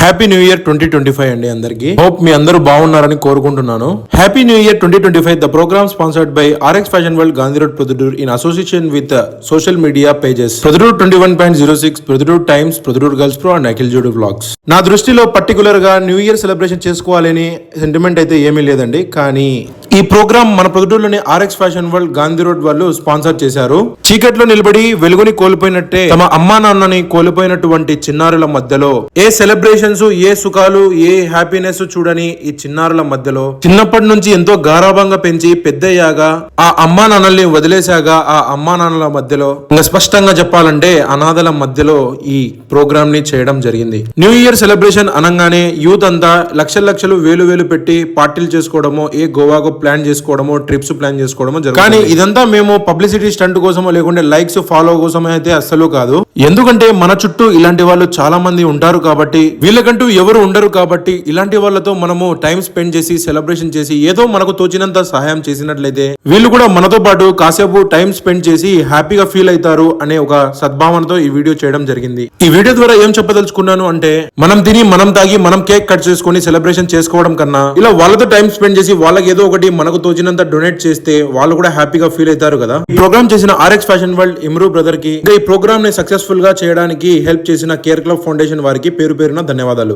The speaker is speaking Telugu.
Happy new year twenty twenty five అండి అందరికి. హోప్ మీ అందరూ బాగున్నారని కోరుకుంటున్నాను. Happy new year twenty twenty five the program sponsored by RX fashion world Gandhi road Proddatur in association with social media pages Proddatur twenty one point zero six Proddatur times Proddatur girls pro and Akhil జోడు బ్లాగ్స్ నా దృష్టిలో పర్టికులర్గా న్యూ ఇయర్ సెలబ్రేషన్ చేసుకోవాలని సెంటిమెంట్ అయితే ఏమీ లేదండి. కానీ ఈ ప్రోగ్రామ్ మన ప్రొద్దులోని RX fashion world Gandhi road వాళ్ళు స్పాన్సర్ చేశారు. చీకట్లో నిలబడి వెలుగుని కోల్పోయినట్టే తమ అమ్మా నాన్నని కోల్పోయినటువంటి చిన్నారుల మధ్యలో ఏ సెలబ్రేషన్స్ ఏ సుఖాలు ఏ హ్యాపీనెస్ చూడని ఈ చిన్నారుల మధ్యలో చిన్నప్పటి నుంచి ఎంతో గారాభంగా పెంచి పెద్దయ్యాగా ఆ అమ్మా నాన్నల్ని వదిలేశాగా ఆ అమ్మా నాన్నల మధ్యలో. ఇంకా స్పష్టంగా చెప్పాలంటే అనాథల మధ్యలో ఈ ప్రోగ్రామ్ని చేయడం జరిగింది. న్యూ ఇయర్ సెలబ్రేషన్ అనగానే యూత్ అంతా లక్షల లక్షలు వేలు వేలు పెట్టి పార్టీలు చేసుకోవడమో ఏ గోవాకు ప్లాన్ చేసుకోవడమో ట్రిప్స్ ప్లాన్ చేసుకోవడమో కానీ ఇదంతా మేము పబ్లిసిటీ స్టంట్ కోసమో లేకుంటే లైక్స్ ఫాలో కోసమో అయితే అస్సలు కాదు. ఎందుకంటే మన చుట్టూ ఇలాంటి వాళ్ళు చాలా మంది ఉంటారు కాబట్టి వీళ్ళకంటూ ఎవరు ఉండరు కాబట్టి ఇలాంటి వాళ్ళతో మనము టైం స్పెండ్ చేసి సెలబ్రేషన్ చేసి ఏదో మనకు తోచినంత సహాయం చేసినట్లయితే వీళ్ళు కూడా మనతో పాటు కాసేపు టైం స్పెండ్ చేసి హ్యాపీగా ఫీల్ అవుతారు అనే ఒక సద్భావనతో ఈ వీడియో చేయడం జరిగింది. ఈ వీడియో ద్వారా ఏం చెప్పదలుచుకున్నాను అంటే మనం తిని మనం తాగి మనం కేక్ కట్ చేసుకొని సెలబ్రేషన్ చేసుకోవడం కన్నా ఇలా వాళ్ళతో టైం స్పెండ్ చేసి వాళ్ళకి ఏదో ఒకటి మనకు తోచినంత డొనేట్ చేస్తే వాళ్ళు కూడా హ్యాపీగా ఫీల్ అవుతారు కదా. ఈ ప్రోగ్రామ్ చేసిన ఆర్ఎక్స్ ఫ్యాషన్ వరల్డ్ ఇమ్రూ బ్రదర్కి ఈ ప్రోగ్రామ్ని సక్సెస్ సక్సెస్ఫుల్గా చేయడానికి హెల్ప్ చేసిన కేర్ క్లబ్ ఫౌండేషన్ వారికి పేరు పేరున ధన్యవాదాలు.